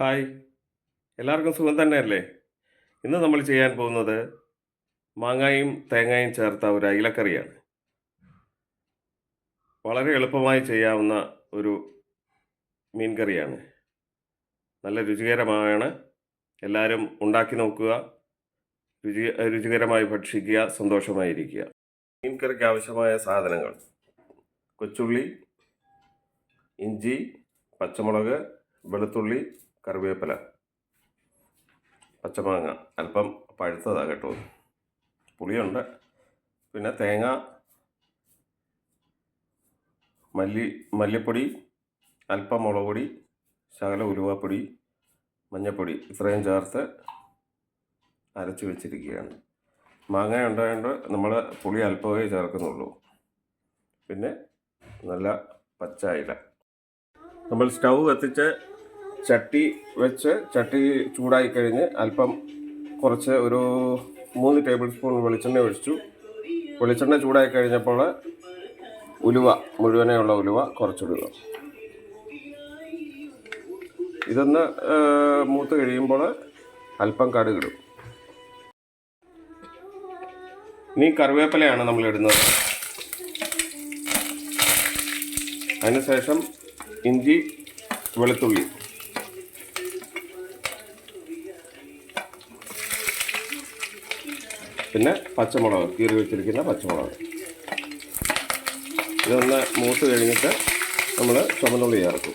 Hi. എല്ലാവർക്കും സുഖം തന്നെയല്ലേ? ഇന്ന് നമ്മൾ ചെയ്യാൻ പോകുന്നത് മാങ്ങായും തേങ്ങയും ചേർത്ത ഒരു അയിലക്കറിയാണ്. വളരെ എളുപ്പമായി ചെയ്യാവുന്ന ഒരു മീൻ കറിയാണ് നല്ല രുചികരമാണ്. എല്ലാവരും ഉണ്ടാക്കി നോക്കുക. രുചി രുചികരമായി ഭക്ഷിക്കുക. സന്തോഷമായിരിക്കുക. മീൻ കറിക്ക് ആവശ്യമായ സാധനങ്ങൾ. കൊച്ചുള്ളി ഇഞ്ചി പച്ചമുളക് വെളുത്തുള്ളി കറിവേപ്പില പച്ചമാങ്ങ. അല്പം പഴുത്തതാണ് കേട്ടോ. പുളിയുണ്ട്. പിന്നെ തേങ്ങ മല്ലി മല്ലിപ്പൊടി അല്പം മുളക് പൊടി ശകല ഉലുവാപ്പൊടി മഞ്ഞൾപ്പൊടി ഇത്രയും ചേർത്ത് അരച്ച് വെച്ചിരിക്കുകയാണ്. മാങ്ങ ഉണ്ടായതുകൊണ്ട് നമ്മൾ പുളി അല്പമേ ചേർക്കുന്നുള്ളൂ. പിന്നെ നല്ല പച്ച ഇല. നമ്മൾ സ്റ്റൗ കത്തിച്ച് ചട്ടി വെച്ച് ചട്ടി ചൂടായി കഴിഞ്ഞ് അല്പം കുറച്ച് ഒരു മൂന്ന് ടേബിൾ സ്പൂൺ വെളിച്ചെണ്ണ ഒഴിച്ചു. വെളിച്ചെണ്ണ ചൂടായി കഴിഞ്ഞപ്പോൾ ഉലുവ മുഴുവനെയുള്ള ഉലുവ കുറച്ചിടുക. ഇതൊന്ന് മൂത്ത് കഴിയുമ്പോൾ അല്പം കടുകിടും. ഇനി കറിവേപ്പിലയാണ് നമ്മൾ ഇടുന്നത്. അതിനുശേഷം ഇഞ്ചി വെളുത്തുള്ളി പിന്നെ പച്ചമുളക് കീറി വെച്ചിരിക്കുന്ന പച്ചമുളക്. ഇതൊന്ന് മൂത്ത് കഴിഞ്ഞിട്ട് നമ്മൾ ചുമന്നുള്ളി ചേർക്കും.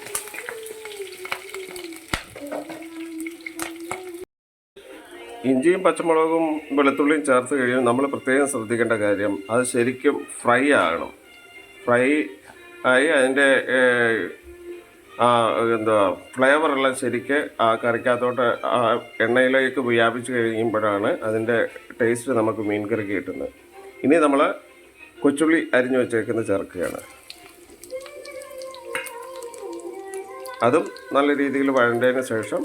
ഇഞ്ചിയും പച്ചമുളകും വെളുത്തുള്ളിയും ചേർത്ത് കഴിയുമ്പോൾ നമ്മൾ പ്രത്യേകം ശ്രദ്ധിക്കേണ്ട കാര്യം അത് ശരിക്കും ഫ്രൈ ആകണം. ഫ്രൈ ആയി അതിന്റെ എന്താ ഫ്ലേവറെല്ലാം ശരിക്ക് ആ കറിക്കകത്തോട്ട് ആ എണ്ണയിലേക്ക് വ്യാപിച്ച് കഴിയുമ്പോഴാണ് അതിന്റെ ടേസ്റ്റ് നമുക്ക് മീൻ കറിക്ക് കിട്ടുന്നത്. ഇനി നമ്മൾ കൊച്ചുള്ളി അരിഞ്ഞു വെച്ചേക്കുന്ന ചേർക്കുകയാണ്. അതും നല്ല രീതിയിൽ വഴണ്ടതിന് ശേഷം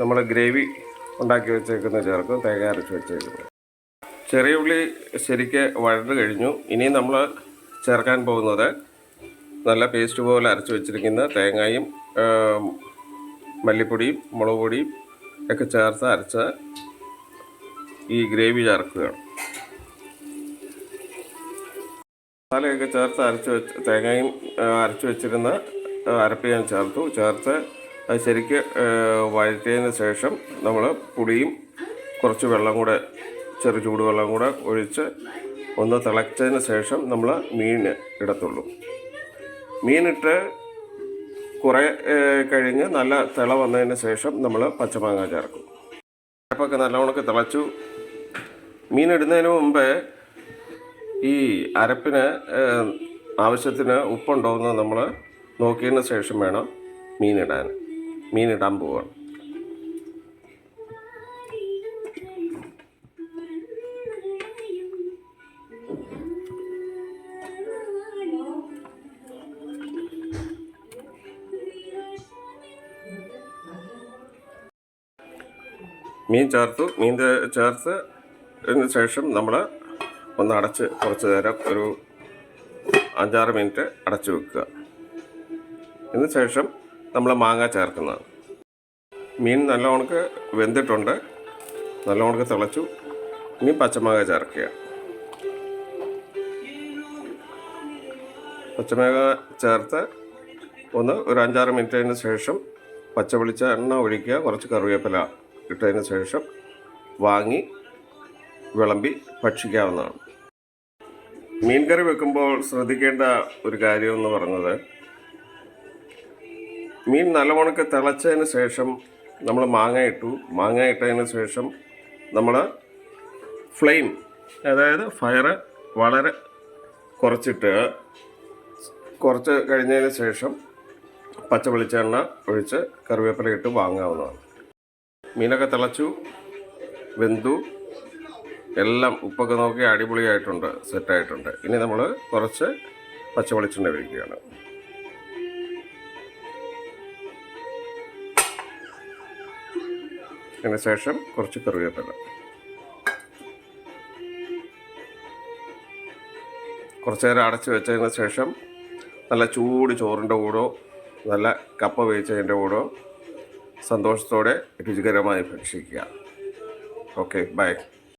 നമ്മൾ ഗ്രേവി ഉണ്ടാക്കി വെച്ചേക്കുന്ന ചേർക്കും തേങ്ങ അരച്ച് വെച്ചേക്കുന്നു ചെറിയ ഉള്ളി ശരിക്ക് വഴണ്ട് കഴിഞ്ഞു. ഇനി നമ്മൾ ചേർക്കാൻ പോകുന്നത് നല്ല പേസ്റ്റ് പോലെ അരച്ച് വെച്ചിരിക്കുന്ന തേങ്ങയും മല്ലിപ്പൊടിയും മുളക് പൊടിയും ഒക്കെ ചേർത്ത് അരച്ച ഈ ഗ്രേവി ചേർക്കുകയാണ്. മസാലയൊക്കെ ചേർത്ത് അരച്ച് വെച്ച് തേങ്ങയും അരച്ച് വെച്ചിരുന്ന അരപ്പ് ഞാൻ ചേർത്തു. ചേർത്ത് അത് ശരിക്ക് വഴറ്റിയതിന് ശേഷം നമ്മൾ പുളിയും കുറച്ച് വെള്ളം കൂടെ ചെറു ചൂടുവെള്ളം കൂടെ ഒഴിച്ച് ഒന്ന് തിളച്ചതിന് ശേഷം നമ്മൾ മീൻ ഇടത്തുള്ളൂ. മീനിട്ട് കുറേ കഴിഞ്ഞ് നല്ല തിള വന്നതിന് ശേഷം നമ്മൾ പച്ചമാങ്ങ ചേർക്കും. അപ്പൊക്കെ നല്ലവണ്ണക്ക് തിളച്ചു. മീനിടുന്നതിന് മുമ്പേ ഈ അരപ്പിന് ആവശ്യത്തിന് ഉപ്പുണ്ടോ എന്ന് നമ്മൾ നോക്കിയതിന് ശേഷം വേണം മീനിടാൻ മീനിടാൻ പോവാണ് മീൻ ചേർത്തു. മീൻ ചേർത്ത് ശേഷം നമ്മൾ ഒന്ന് അടച്ച് കുറച്ച് നേരം ഒരു അഞ്ചാറ് മിനിറ്റ് അടച്ചു വെക്കുക. ഇതിന് ശേഷം നമ്മൾ മാങ്ങ ചേർക്കുന്നതാണ്. മീൻ നല്ലവണ്ണക്ക് വെന്തിട്ടുണ്ട്. നല്ലവണ്ണക്ക് തിളച്ചു. ഇനി പച്ചമാങ്ങ ചേർക്കുക. പച്ചമാങ്ങ ചേർത്ത് ഒന്ന് ഒരു അഞ്ചാറ് മിനിറ്റിന് ശേഷം പച്ച വെളിച്ച എണ്ണ ഒഴിക്കുക. കുറച്ച് കറിവേപ്പില ഇട്ടതിന് ശേഷം വാങ്ങി വിളമ്പി ഭക്ഷിക്കാവുന്നതാണ്. മീൻ കറി വെക്കുമ്പോൾ ശ്രദ്ധിക്കേണ്ട ഒരു കാര്യം എന്ന് പറഞ്ഞത് മീൻ നല്ലവണ്ണക്ക് തിളച്ചതിന് ശേഷം നമ്മൾ മാങ്ങ ഇട്ടു. മാങ്ങ ഇട്ടതിന് ശേഷം നമ്മൾ ഫ്ലെയിം അതായത് ഫയർ വളരെ കുറച്ചിട്ട് കുറച്ച് കഴിഞ്ഞതിന് ശേഷം പച്ച വെളിച്ചെണ്ണ ഒഴിച്ച് കറിവേപ്പില ഇട്ട് വാങ്ങാവുന്നതാണ്. മീനൊക്കെ തിളച്ചു വെന്തു. എല്ലാം ഉപ്പൊക്കെ നോക്കി അടിപൊളിയായിട്ടുണ്ട് സെറ്റായിട്ടുണ്ട്. ഇനി നമ്മൾ കുറച്ച് പച്ചവെളിച്ചെണ്ണ ഒഴിക്കുകയാണ്. അതിന് ശേഷം കുറച്ച് കറിവേപ്പില. കുറച്ച് നേരം അടച്ചു വെച്ചതിന് ശേഷം നല്ല ചൂട് ചോറിന്റെ കൂടോ നല്ല കപ്പ വേവിച്ചതിന്റെ കൂടോ സന്തോഷത്തോടെ രുചികരമായി ഭക്ഷിക്കുക. Okay bye.